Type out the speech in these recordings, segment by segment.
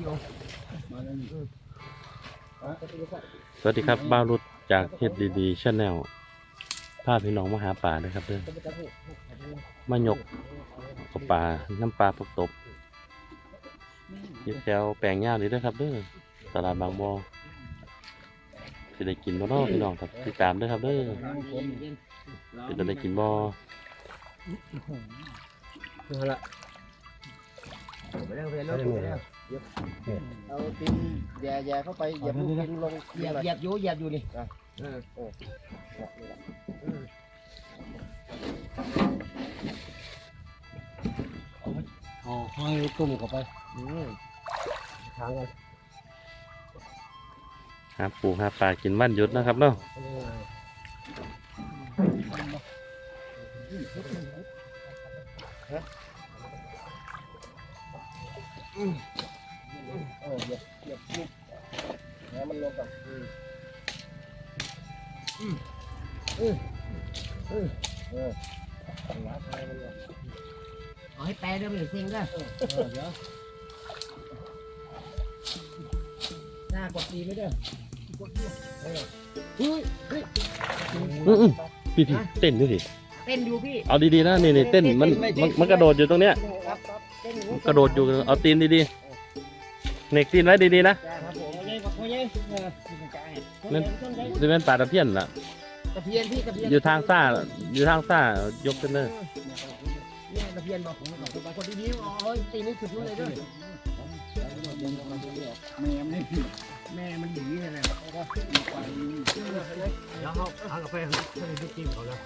อยู่สวัสดีครับบ้าวรุดจากเฮ็ดดีๆชาแนลพาพี่น้องมาหาป่าเลยครับเด้อมายกเอาป่าน้ำปลาปกตบอยู่แถวแปลงหญ้านี่เด้อครับเด้อตลาดบางบ่อสิได้กินบ่เนาะพี่น้องครับติดตามเด้อครับเด้อสิได้กินบ่นั่นแหละไปแล้วไปแล้วไปแล้ว เอาตีนแย่แย่เข้าไปเหยียบลูกตีนลงเหยียบเหยียบอยู่เหยียบอยู่นี่เออโอ้เอาห้อยตุ่มเข้าไปอืมทางกันหาปูหาปลากินวันหยุดนะครับเนาะ เออเหยียบเหยียบลูกแล้วมันลงกับอืมอืมอืมอืมเออหมันลงเอาให้แปลด้วยมันเซ็งก็เออเดี๋ยวหน้ากดดีไม่ได้เฮ้ยเฮ้ยอื้อๆพี่พี่เต้นด้วยสิเต้นดูพี่เอาดีๆนะนี่นี่เต้นมันมันมันกระโดดอยู่ตรงเนี้ยครับเต้นอยู่ กระโดดอยู่เอาตีนดีๆ เหน็กตีนไว้ดีๆนะครับผมโอ้ยโอ้ยเออนั่นจะเป็นป่าตะเพียนล่ะ ตะเพียนพี่ตะเพียนอยู่ทางซ่าอยู่ทางซ่ายกขึ้นเลยเนี่ยตะเพียนบอกผมบอกผมบอกคนดีๆอ๋อเฮ้ยตีนี่สุดนู้นเลยด้วยแม่ไม่ผิดแม่มันดีเลยนะแล้วเขาเอากาแฟให้ลูกกินเขาแล้ว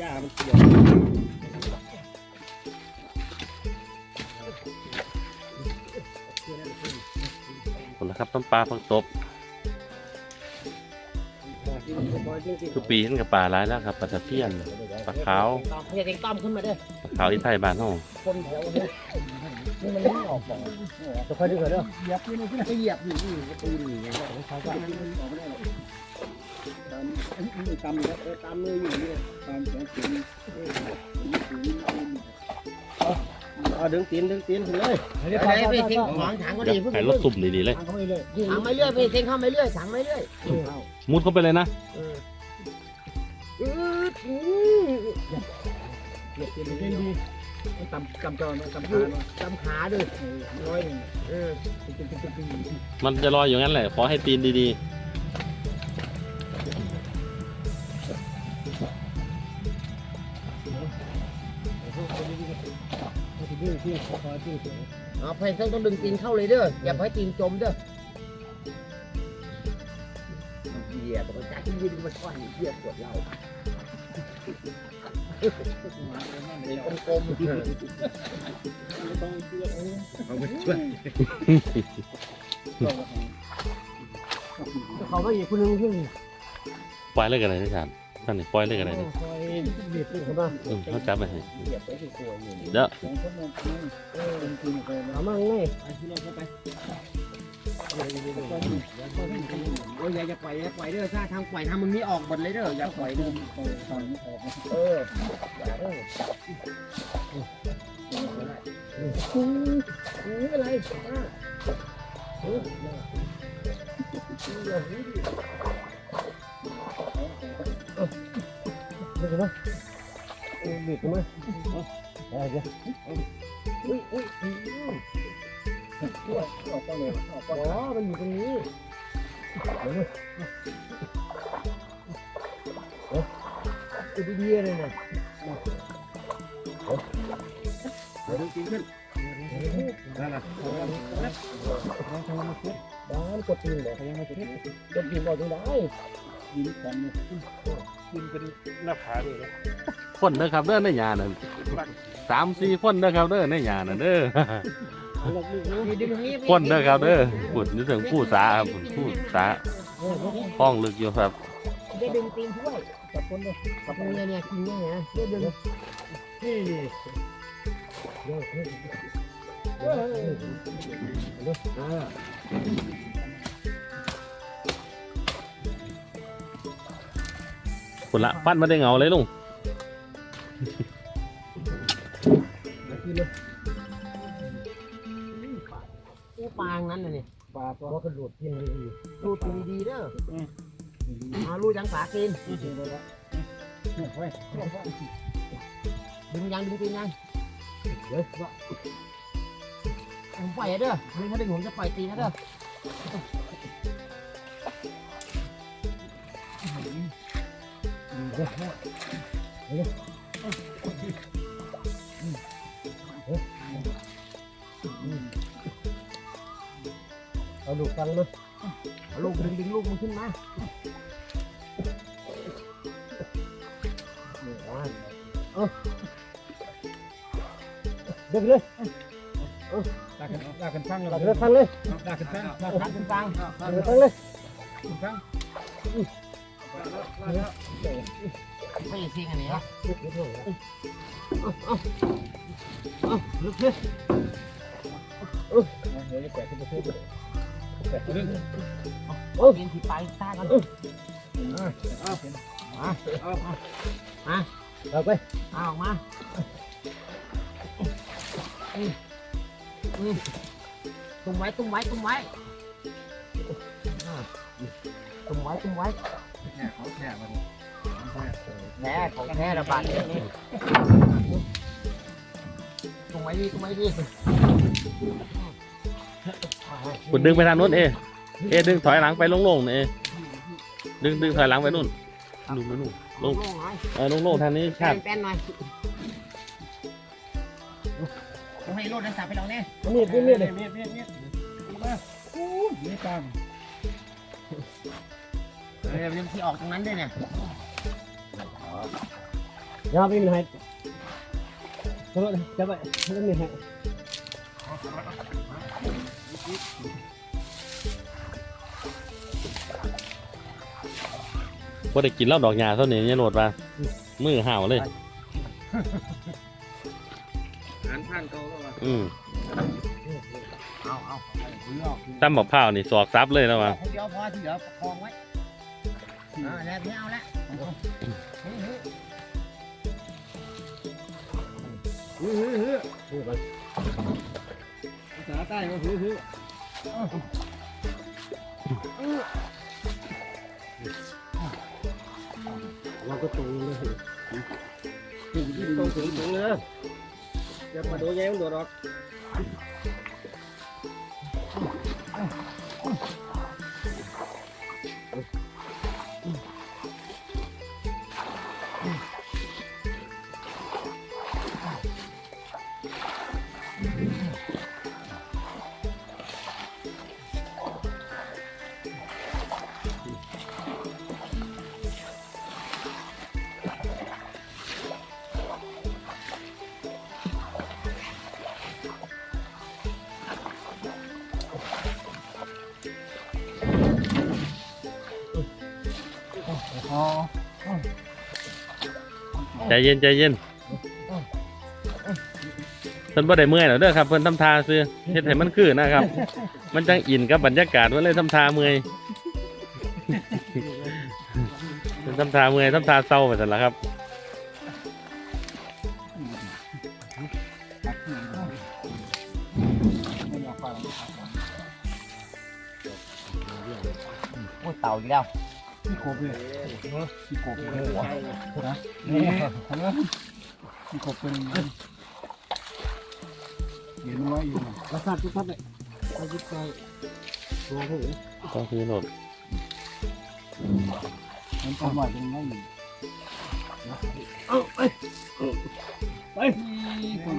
ย่ามันเกี่ยวผลละครับต้นปลาผักตบทุกปีเห็นกับปลาหลายแล้วครับปลาตะเพียนปลาขาวตอมเพียนเองต้อมขึ้นมาด้วยปลาขาวอีไทยบ้านห้องคนแถวนี้นี่มันไม่ออกบอกจะค่อยดูกันเด้อเหยียบนี่ไม่เหยียบอยู่นี่ตีนนี่เขาก็ มันออกไม่ได้หรอกตามนี่ตามนี่ตามเลยอยู่นี่ตามสองตีนเอาดึงตีนดึงตีนถึงเลยอะไรไปเซ็งของถังก็อยาดีกพึ่งให้รถสุ่มดีๆเลยทางเขาไม่เลยถังไม่เลื่อยไปเซ็งเข้าไม่เลื่อยถังไม่เลื่อยมุดเข้าไปเลยนะอืดอืดเหยียบตีนดีดีตำกำจอนะกำอยู่ขาจำขาด้วยร้อยหน่ออตีนตีนตีนตีนมันจะลอยอยู่งั้นแหละ ขอให้ตีนดีตี นตีนคอตีนตีนเอาไปเซ็งต้องดึงตีนเข้าเลยเด้ออย่าให้ตีนจมเด้อเหยียบมันจะกินยืนมันก้อนเหยียบปวดเราเป็นกลมๆเอาไปช่วยเขาก็อีกคนนึงที่ๆปล่อยเลยกันเลยนะจ๊ะนั่นนี่ปล่อยเลยกันเลยนี่คอย เบียดขึ้นมาอืมเขาจับไปให้เหยียบไปที่ตัวอยู่เดี๋ยวสองคนนึงเออเป็นทีมไปเอามาเลยไอ้ที่เราเข้าไปโอ้ยอย่าอย่าปล่อยอย่าปล่อยเด้อถ้าทางปล่อยทางมึงนี่ออกหมดเลยเด้ออย่าปล่อยเด้อเอออย่าเด้อคุ้งคุ้งอะไรอะเออเนี้ดิเดี๋ยวนะบีบมาอะไรเดี๋ยวอุ้ยอุ้ยอุ้ยออกไปเลยออกไปอ๋อมันอยู่ตรงนี้เดี๋ยวจะดีๆเลยนะเดี๋ยวกินขึ้นนั่นแหละบ้านกดตีนบอยังไม่กดกดตีนบอกยังได้ ยินกันกินเป็นหน้าผาเลยคนเด้อครับเด้อในยานั่นสามสี่คนเด้อครับเด้อในยานั่นเด้อคนเด้อครับเด้อขุดนึกถึงผู้สาครับผู้สาห้องลึกอยู่ครับได้ดึงตีนช่วยกับคนเลยกับเนี่ยเนี่ยกินเนี่ยนะได้ดึงนี่นี่เดี๋ยวเดี๋ยวเดี๋ยว คนนละฟันมาได้เงาเลยลุงอู้ปางนั้นน่ะนี่ปลาตัวกระโดดกินเลยดีรูดกินดีๆเด้อมารูดยังปลากินจริงเลยละเฮ้ยดึงยังดึงตีนยังเดี๋ยวว่าผมปล่อยเด้อดึงถ้าดึงผมจะปล่อยตีนนะเด้อ เดี๋ยวว่าเอาดูกันเลยเอาลูกดึงดึงลูกมันขึ้นมาเด็กเลยลากกันลากกันฟังตัดเลยฟังเลยลากกันฟังลากพัดเป็นฟังตัดเลยฟังเลยกันฟัง ไม่ซิงอันนี้ฮะลึกนิดหน่อยลึกเลยเดี๋ยวจะแตะขึ้นไปขึ้นแตะเรื่องโอ้ยที่ไปตากันเอาไปเอาออกมาตุ้มไว้ตุ้มไว้ตุ้มไว้ตุ้มไว้ตุ้มไว้แค่เขาแค่มัน แท้ของแท้ระบาดเนี่ยนี่ตุ้มไว้ดีตุ้มไว้ดีคุณดึงไปทางนู้นเอ เอดึงถอยหลังไปโล่งๆเนี่ยเอดึงดึงถอยหลังไปนู่นนู่นไปนู่นลงโล่งหน่อยเออโล่งๆทางนี้แป้ชาตินแป้นหน่อยผมให้รถได้สามไปลองเนี่ยนี่นี่นี่เลยเมียเมียเมียมาอู้นี่ตามเออมันที่ออกตรงนั้นด้วยเนี่ย ยาไม่มีให้ตัวจะไปไม่มีให้พอได้กินแล้วดอกหญ้าเท่านี้เนี่ยโหลดมามือห่าวเลย หันผ่านเขาแล้วว่ะอืมเอาเอาตั้มบอกข้าวนี่สอกซับเลยนะวะคนเดียวพอที่เหลือประคองไว้อ่าแล้วไม่เอา แล้วเฮ้ยเฮ้ยฮือฮือฮือนี่ไปภาษาใต้ก็ฮือฮือเราก็ตรงเลยตรงถึงถึงเลยอย่ามาดูแย้มโดดออก ใจเย็นใจเย็นเพิ่นบ่ได้เมื่อยหรอกเด้อครับเพิ่นทำทาซื้อเฮ็ดให้มันคือนะครับ มันจังอินกับบรรยากาศมันเลยทำทาเมื่อยเพิ่นทำทาเมื่อยทำทาเศร้าไปสั่นละครับโอ้เต่าอีกแล้ว ที่โคบเลยที่โคบเลยนะนี่ทำแล้วที่โคบเป็นเห็นไว้อยู่ราคาทุกท่านเลยไปยึดไปรวมหูก็คือโหลดมันทำไว้ตรงนั้นเอาไปไปคน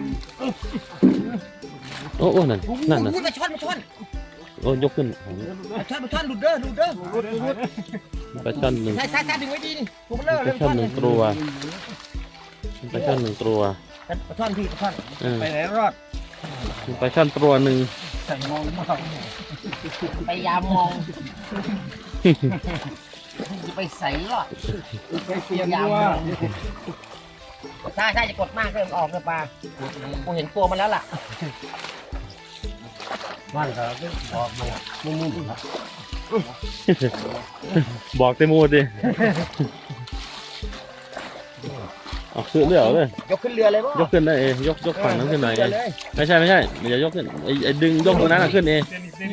โอ้โอ้นั่นนั่นน่ะอุ้ยมาช่อนมาช่อนโอ้ยกขึ้นมาช่อนมาช่อนหลุดเด้อหลุดเด้อปลาช่อนหนึ่งใช่ใช่ใช่ดึงไว้ดีนี่ตัวเบลอปเลลายช่อนหนึ่งตัวปลาช่อนหนึ่งตัวมาช่อนพี่มาช่อนเออไปไหนรอดปลาช่อนตัวหนึ่งใส่มองมากไปยามมองจะไปใส่หรอไปเปลี่ยนยามตัวมองใช่ใช่จะกดมากเริ่มออกเลยปลากูเห็นตัวมันแล้วล่ะ บ้านเขาออกมามุมมุมบอกเต็มมูดดิเอาคือเรือเอาเลย ยกขึ้นเรือเลยบ่ยกขึ้นได้เองยกยกฝั่งนั้นขึ้นหน่อยเองเเลยไม่ใช่ไม่ใช่อย่ายกขึ้นไอ้ไอ้ดึงยกตรงนั้นน่ะขึ้นเอง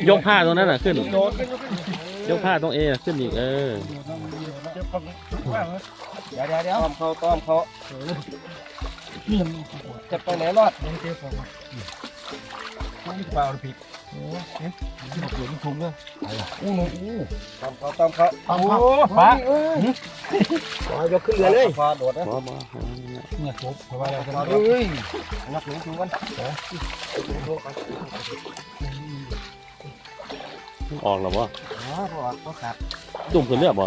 ยกผ้าตรงนั้นน่ะขึ้นโดดขึ้นยกผ้าตรงเอขึ้นอีกเออเจ็บความว่าเหรอเดี๋ยวเดี๋ยวเดี๋ยวต้อมเขาต้อมเขานี่จะไปไหนรอดมันเจ็บความนี่เปล่าผิด โอ้ยที่บอกอยู่ที่ทุ่งเลยอู้หนูอู้ต้อมเขาต้อมเขาโอ้ฟ้าอ๋อยกขึ้นเรือเลยฟ้าโดดนะบ่บ่เนี่ยครบเพราะว่าเราจะฟ้าได้เฮ้ยนักหนูชูกันออกแล้วบ่อ๋อพวกพวกขาดตุ่มขึ้นเรือบ่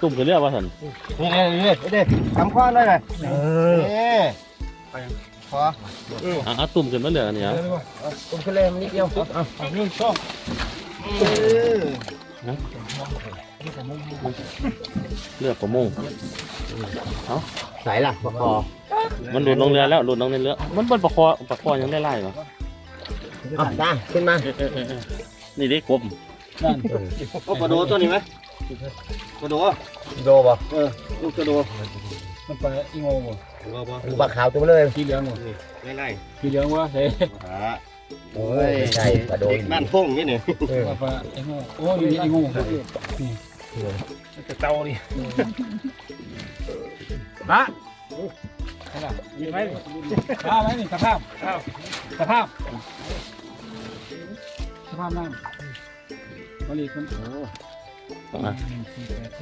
ตุ่มขึ้นเรือบ่สันนี่นี่นี่นี่ทำข้อได้ไหมเอเอ๊ะ พออะเอาตุ่มขึ้นมาเรืออันนี้ออะเดี๋ยวว่าตุ้มขึ้นเลยมันนิดเดียวเอาเอาเรื่องช่องเออเรือประมงไหนล่ะปะคอมันหลุดลงเรือแล้วหลุดลงในเรือ มันบนประคอประคอยังได้ไล่บ่เอาได้ขึ้นมาเออเออเออเออนี่เด็กกบนั่นโอ้กระโดดตัวนี้ไหมกระโดดโดบ่เออลูกกระโดดมันไปอีโงบ่ ว่าบ่ดูปลาขาวตัวเลยสีเหลืองบ่ไล่ไล่สีเหลืองวะเฮ้หาโอ้ยใช่ปลาโดเด็กบ้านพุ่งนี่นี่เออว่าไปอีโงโอ้ยอีโงนี่จะเตาดิละนี่ล่ะยิงไหมข้าวไหมนี่สภาพข้าวสภาพสภาพน้ำมาลีคนโอ้อะ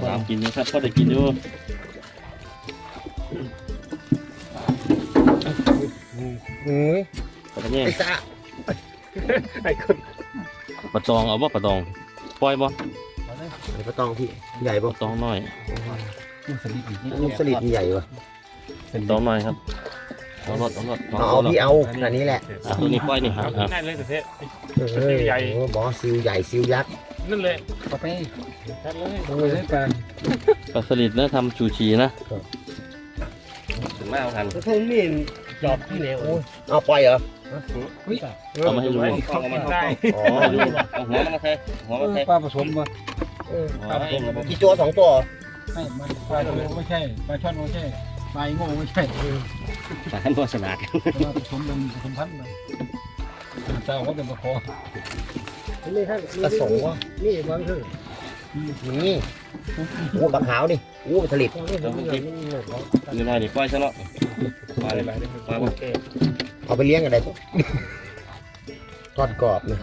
ตามกินอยู่ครับก็ได้กินอยู่ เฮ้ยปลาแง่ไอ้ซ่าไอ้คนปลาตองเอาบ่ปลาตองปล่อยบ่ไอ้ปลาตองพี่ใหญ่ปบ่ลาตองน้อยยสลิดอีกนี่ลูกสลิดใหญ่วะปลาตองน้อยครับเอารถเอารถเอาเอาพี่เอาขนาดนี้แหละอะตัวนี้ปล่อยนี่ครับอะนั่นเลยแต่เทะเฮ้ยโอ้บอซิลใหญ่ซิลยักษ์นั่นเลยกาแฟชัดเลยโอ้ยได้การปลาสลิดนะทำชูชีนะถึงมาเอาทันเพิ่งนี่ จอบที่เหลวเอาปล่อยเหรอเอามาให้ดูเข้ามาเข้าได้อ๋อเอาหัวมันมาใส่หัวมันใส่ปลาผสมมากี่ตัวสองตัวไม่มันปลาโไม่ใช่ปลาช่อนไม่ใช่ปลาอีโง่ไม่ใช่สารตัวสลัดปลาผสมเป็นผสมพันธุ์เลยเจ้าก็เป็นตะคอกระสงวะนี่บางที นี่โอ้ปลาขาวนี่โอ้ปลาสลิดนี่ลอยนี่ปล่อยซะเนาะปล่อยเลยปล่อยเอาไปเลี้ยงกันได้ทอดกรอบเลย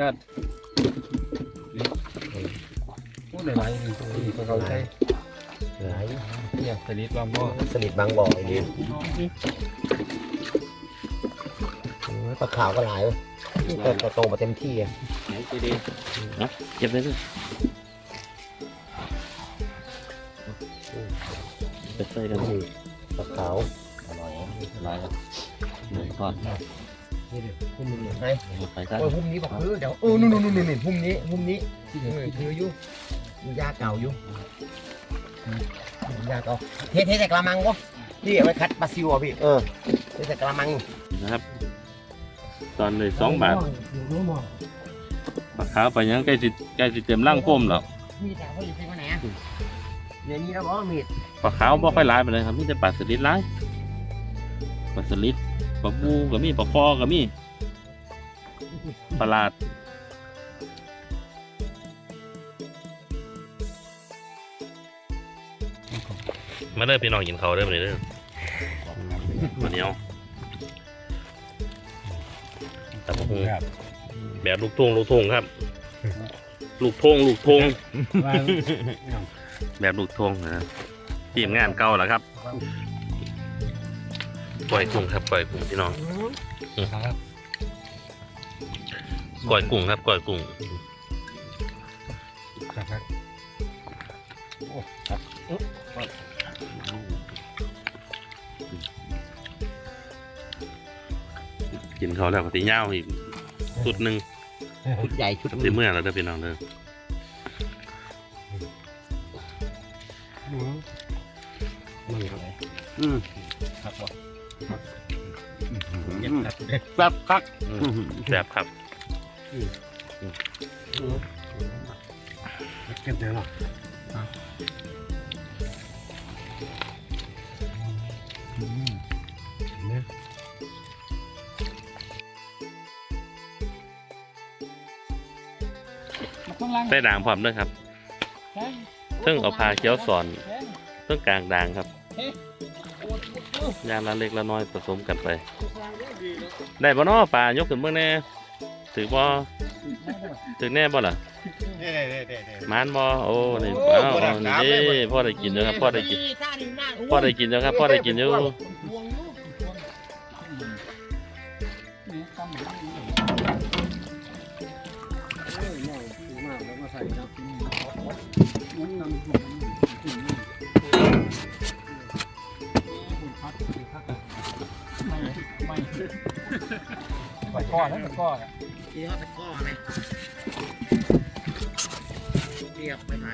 ญาติพูดหลายๆนี่เขาใช้หลายเนี่ยสลิดบางบ่อสลิดบางบ่อไอ้นี่ปลาขาวก็หลายวะนี่ โตโตมาเต็มที่อะไหนจีดีเก็บได้ด้วยไปใส่กันนี่ปลาขาวลายครับหนึ่งทอดไงไปใส่โอ้ยพุ่มนี้บอกคือเดี๋ยวเออนู่นนู่นนู่นพุ่มนี้พุ่มนี้เออคืออยู่ยาเก่าอยู่ยาเก่าเทเทใส่กระมังวะพี่เอาไว้คัดปลาซิวอะพี่เออเทใส่กระมังนะครับ ตอนเลยสองบาทปลาขาวไปยังใกล้สิใกล้สิเต็มร่างโฟมแล้วมีแต่เขาอยู่ที่ไหนอะเดี๋ยวนี้แล้วบอกมีดปลาขาวบ่ค่อยหลายไปเลยครับมีแต่ปลาสลิดหลายปลาสลิดปลาบูก็มีปลาคอก็มีปลาลาดมาเด้อพี่น้องกินเขาเด้อมาเด้อมาเนี้ย วแต่ผมแบบลูกทงลูกทงครับ ลูกทงลูกทงแบบลูกทงนะทีมงานเก่าแล้วครับ ปล่อยกุ้งครับปล่อยกุ้งพี่น้องปล่อยกุ้งครับปล่อยกุ้งกินเขาวแล้วก็ตีเง่าวอีก สุดหนึ่งชุดใหญ่ชุดตีเมื่อแล้วเด้อพี่น้องเด้อแบบคักแบบครับก็บเดี๋ยวหรอ ใส่ด่างพร้อมด้วยครับเพิ่งเอาพาเขียวสอนเพิ่งกลางด่างครับยางละเล็กละน้อยผสมกันไป ได้บ่เนาะปลายกขึ้นเบิ่งแน่ถือบ่ถือแน่บ่ล่ะเด้เด้เด้เด้มานบ่โอ้นี่เอ้าเอานี่เด้พ่อได้กินอยู่ครับพ่อได้กินพ่อได้กินอยู่ครับพ่อได้กินอยู่ มันนำหัวไม่ไม่ตะก้อนอะก้อะเป็นก้อนไหมเรียบไปไหน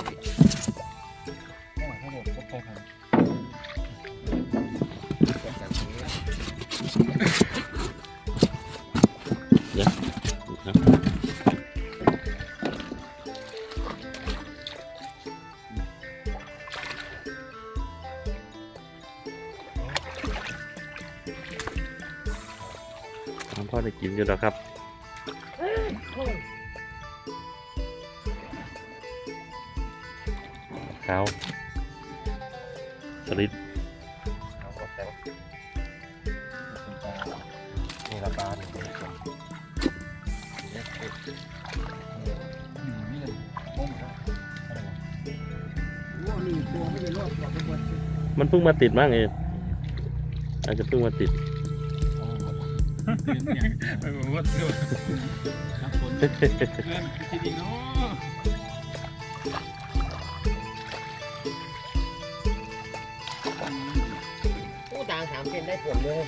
อยู่แล้วครับขาวสลิดนี่ละปลานี่เลยโอ้มครับว่านี่ตัวไม่ได้รอดกว่าเป็นวันมันเพิ่งมาติดมั้งเองอาจจะเพิ่งมาติด ไปบอกว่าเสือครับคนเล่นทีดีเนาะผู้จางสามเซนได้ผลเลย